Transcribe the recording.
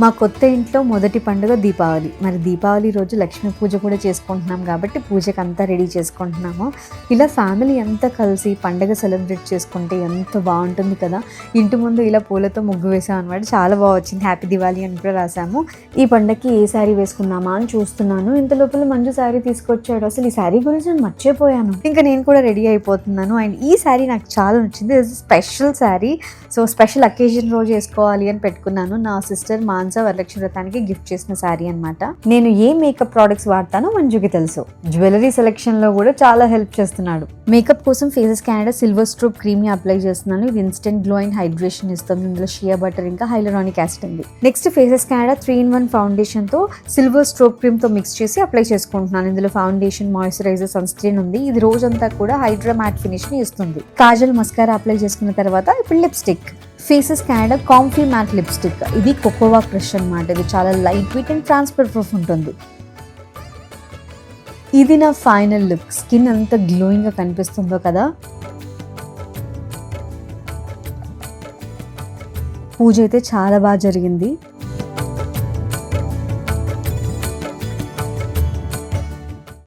మా కొత్త ఇంట్లో మొదటి పండుగ దీపావళి. మరి దీపావళి రోజు లక్ష్మీ పూజ కూడా చేసుకుంటున్నాం కాబట్టి పూజకి అంతా రెడీ చేసుకుంటున్నాము. ఇలా ఫ్యామిలీ అంతా కలిసి పండుగ సెలబ్రేట్ చేసుకుంటే ఎంత బాగుంటుంది కదా. ఇంటి ముందు ఇలా పూలతో ముగ్గు వేసాం అనమాట చాలా బాగా వచ్చింది. హ్యాపీ దివాళీ అని కూడా రాసాము ఈ పండగకి ఏ శారీ వేసుకుందామా అని చూస్తున్నాను. ఇంత లోపల మంజు శారీ తీసుకొచ్చాడు. అసలు ఈ శారీ గురించి నేను మర్చిపోయాను. ఇంకా నేను కూడా రెడీ అయిపోతున్నాను. అండ్ ఈ శారీ నాకు చాలా నచ్చింది. Special sari. So special occasion రోజు వేసుకోవాలి అని పెట్టుకున్నాను. నా సిస్టర్ మా థమ్స్ వరలక్ష్మి వ్రతానికి గిఫ్ట్ చేసిన శారీ అన్నమాట. నేను ఏ మేకప్ ప్రోడక్ట్స్ వాడతానో మంజుకి తెలుసు. జ్యువెలరీ సెలెక్షన్లో కూడా చాలా హెల్ప్ చేస్తున్నాడు. మేకప్ కోసం ఫేసెస్ కెనడా సిల్వర్ స్ట్రోప్ క్రీమ్ని అప్లై చేస్తున్నాను. ఇది ఇన్స్టెంట్ గ్లో అండ్ హైడ్రేషన్ ఇస్తుంది. ఇందులో షియా బటర్ ఇంకా హైలరానిక్ యాసిడ్ ఉంది. Next Faces Canada three in one ఫౌండేషన్తో silver strobe క్రీమ్తో మిక్స్ చేసి అప్లై చేసుకుంటున్నాను. ఇందులో ఫౌండేషన్ మాయిశ్చరైజర్ సన్ స్క్రీన్ ఉంది. ఇది రోజంతా కూడా హైడ్రా మ్యాట్ ఫినిష్ని ఇస్తుంది. కాజల్ మస్కారా అప్లై చేసుకున్న తర్వాత ఇప్పుడు lipstick Faces Canada comfy matte lipstick ఇది కోకోవా క్రష్ అనమాట ఇది చాలా light weight and transfer proof ఉంటుంది. ఇది నా ఫైనల్ లుక్ స్కిన్ అంత గ్లోయింగ్గా కనిపిస్తుందో కదా? పూజ అయితే చాలా బాగా జరిగింది.